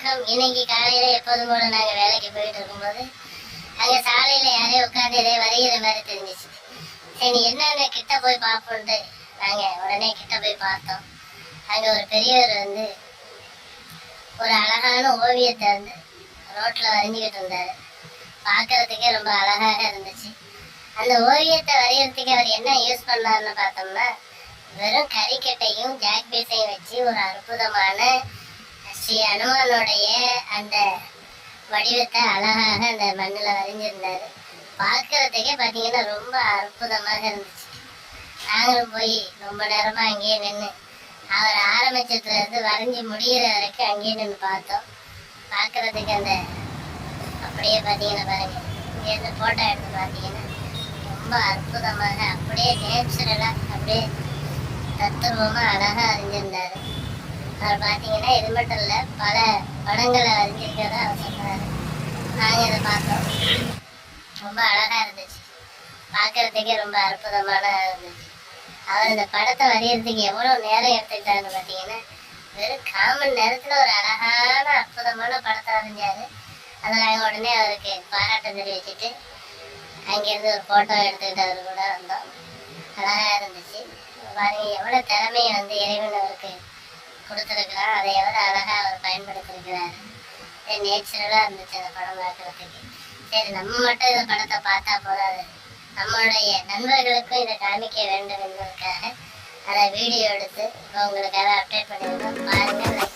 இன்னைக்கு காலையில எப்போதும் போல நாங்க வேலைக்கு போயிட்டு இருக்கும்போது அங்க சாலையில யாரையும் உட்காந்து இதே வரைகிற மாதிரி தெரிஞ்சிச்சு. சரி என்னன்னு கிட்ட போய் பார்ப்போம்ட்டு நாங்க உடனே கிட்ட போய் பார்த்தோம். அங்க ஒரு பெரியவர் வந்து ஒரு அழகான ஓவியத்தை வந்து ரோட்ல வரைஞ்சிக்கிட்டு இருந்தாரு. பார்க்கறதுக்கே ரொம்ப அழகாக இருந்துச்சு. அந்த ஓவியத்தை வரைகிறதுக்கு அவர் என்ன யூஸ் பண்ணாருன்னு பார்த்தோம்னா வெறும் கறிக்கட்டையும் ஜாக் பீஸையும் வச்சு ஒரு அற்புதமான ஸ்ரீ அனுமனுடைய அந்த வடிவத்தை அழகாக அந்த மண்ணில் வரைஞ்சிருந்தாரு. பார்க்கறதுக்கே பார்த்தீங்கன்னா ரொம்ப அற்புதமாக இருந்துச்சு. நாங்களும் போய் ரொம்ப நேரமாக அங்கேயே நின்று அவர் ஆரம்பிச்சதுலேருந்து வரைஞ்சி முடியிற வரைக்கும் அங்கேயே நின்று பார்த்தோம். பார்க்கறதுக்கு அந்த அப்படியே பார்த்தீங்கன்னா பாருங்கள் இங்கேருந்து ஃபோட்டோ எடுத்து பார்த்தீங்கன்னா ரொம்ப அற்புதமாக அப்படியே நேச்சுரலாக அப்படியே தத்துவமாக அழகாக அறிஞ்சிருந்தாரு. அவர் பார்த்தீங்கன்னா இது மட்டும் இல்லை பல படங்களை அறிஞ்சிருக்கிறதா அவர் சொன்னார். நாங்கள் இதை பார்த்தோம். ரொம்ப அழகாக இருந்துச்சு. பார்க்கறதுக்கே ரொம்ப அற்புதமான இருந்துச்சு. அவர் இந்த படத்தை வரைகிறதுக்கு எவ்வளோ நேரம் எடுத்துக்கிட்டாருன்னு பார்த்தீங்கன்னா வெறும் காமன் நேரத்தில் ஒரு அழகான அற்புதமான படத்தை வரைஞ்சாரு. அதை நாங்கள் உடனே அவருக்கு பாராட்டம் தெரிவிச்சுட்டு அங்கேருந்து ஒரு ஃபோட்டோ எடுத்துக்கிட்டு அவர் கூட வந்தோம். அழகாக இருந்துச்சு. பாருங்க எவ்வளோ திறமையை வந்து இறைவன் அவருக்கு கொடுத்துருக்குறான் அதை எவ்வளோ அழகாக அவர் பயன்படுத்திருக்கிறாரு. நேச்சுரலாக இருந்துச்சு அந்த படம் பார்க்குறதுக்கு. சரி நம்ம மட்டும் இந்த படத்தை பார்த்தா போதாது. நம்மளுடைய நண்பர்களுக்கும் இதை காமிக்க வேண்டும் என்பதற்காக அதை வீடியோ எடுத்து இப்போ உங்களுக்காக அப்டேட் பண்ணியிருந்தோம் பாருங்கள்